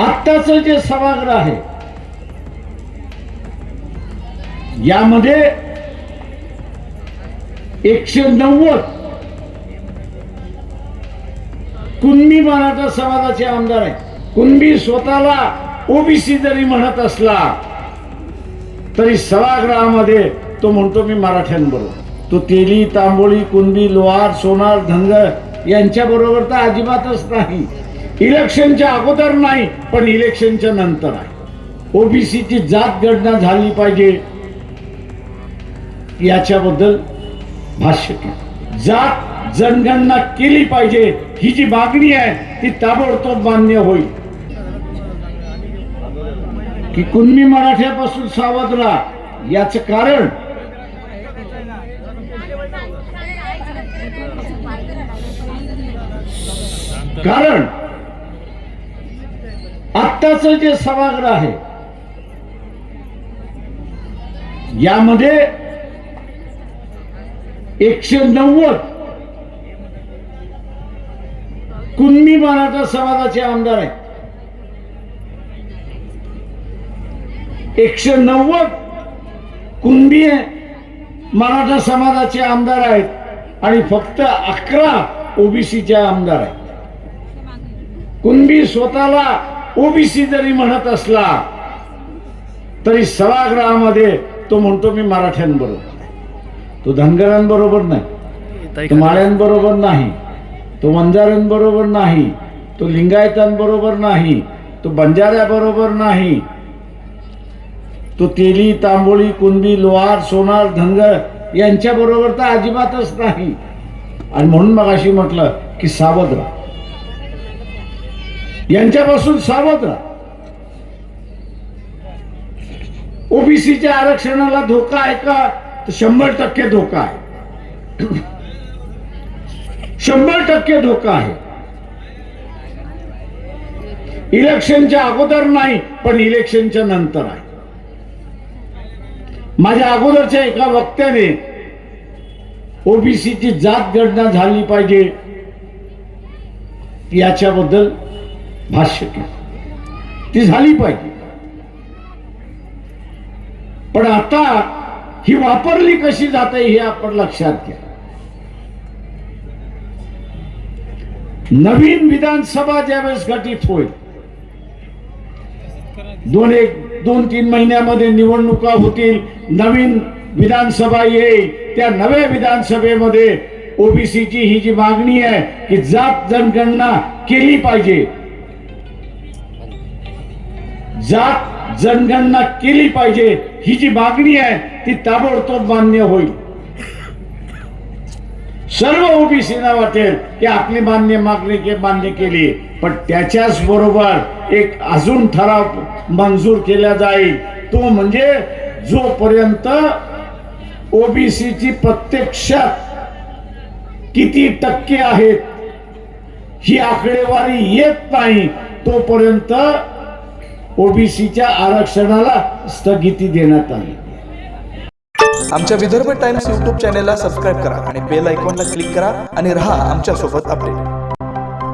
आत्ताचं जे सभागृह आहे यामध्ये एकशे नव्वद कुणबी मराठा समाजाचे आमदार आहेत. कुणबी स्वतःला ओबीसी जरी म्हणत असला तरी सभागृहामध्ये तो म्हणतो मी मराठ्यांबरोबर. तो तेली तांबोळी कुणबी लोहार सोनार धनगर यांच्याबरोबर तर अजिबातच नाही. इलेक्शनच्या अगोदर नाही पण इलेक्शनच्या नंतर आहे. ओबीसीची जात गणना झाली पाहिजे. याच्याबद्दल भाष्य केलं. जात जनगणना केली पाहिजे. ही जी मागणी आहे ती ताबडतोब मान्य होईल. की कुणबी मराठ्यापासून सावध राहा याच कारण? कारण? आत्ताच जे सभागृह आहे यामध्ये एकशे नव्वद कुणबी मराठा समाजाचे आमदार आहेत. एकशे नव्वद कुणबी मराठा समाजाचे आमदार आहेत आणि फक्त अकरा ओबीसीचे आमदार आहेत. कुणबी स्वतःला ओबीसी जरी म्हणत असला तरी सभागृहामध्ये तो म्हणतो मी मराठ्यांबरोबर तो धनगरांबरोबर नाही. तो माळ्यांबरोबर नाही. तो वंजाऱ्यांबरोबर नाही. तो लिंगायतांबरोबर नाही. तो बंजाऱ्याबरोबर नाही. तो तेली तांबोळी कुणबी लोहार सोनार धनगर यांच्या बरोबर तर अजिबातच नाही. आणि म्हणून मग अशी म्हटलं की सावध राहा. यांच्यापासून सावध राहा. ओबीसीच्या आरक्षणाला धोका आहे का? तर शंभर टक्के धोका आहे. शंभर टक्के धोका आहे. इलेक्शनच्या अगोदर नाही पण इलेक्शनच्या नंतर आहे. माझ्या अगोदरच्या एका वक्त्याने ओबीसीची जात गणना झाली पाहिजे. याच्याबद्दल भाष्य केलं. ती झाली पाहिजे. पण आता ही वापरली कशी जाते हे आपण लक्षात घ्या. नवीन विधानसभा ज्यावेळेस गठीत होईल दोन एक दोन तीन महिन्यामध्ये निवडणुका होतील नवीन विधानसभा येईल त्या नव्या विधानसभेमध्ये ओबीसीची ही जी मागणी आहे की जात जनगणना केली पाहिजे जात जनगणना केली पाहिजे. ही जी मागणी आहे ती ताबडतोब मान्य होईल. सर्व ओबीसीना वाटेल की आपली मान्य मागणी के मान्य केली. पण त्याच्याच बरोबर एक अजून ठराव मंजूर केला जाईल. तो म्हणजे जोपर्यंत ओबीसीची प्रत्यक्षात किती टक्के आहेत ही आकडेवारी येत नाही तोपर्यंत ओबीसीच्या आरक्षणाला स्थगिती देण्यात आली. आमच्या विदर्भ टाइम्स यूट्यूब चॅनेलला सबस्क्राईब करा आणि बेल आयकॉनला क्लिक करा आणि रहा आमच्यासोबत अपडेट.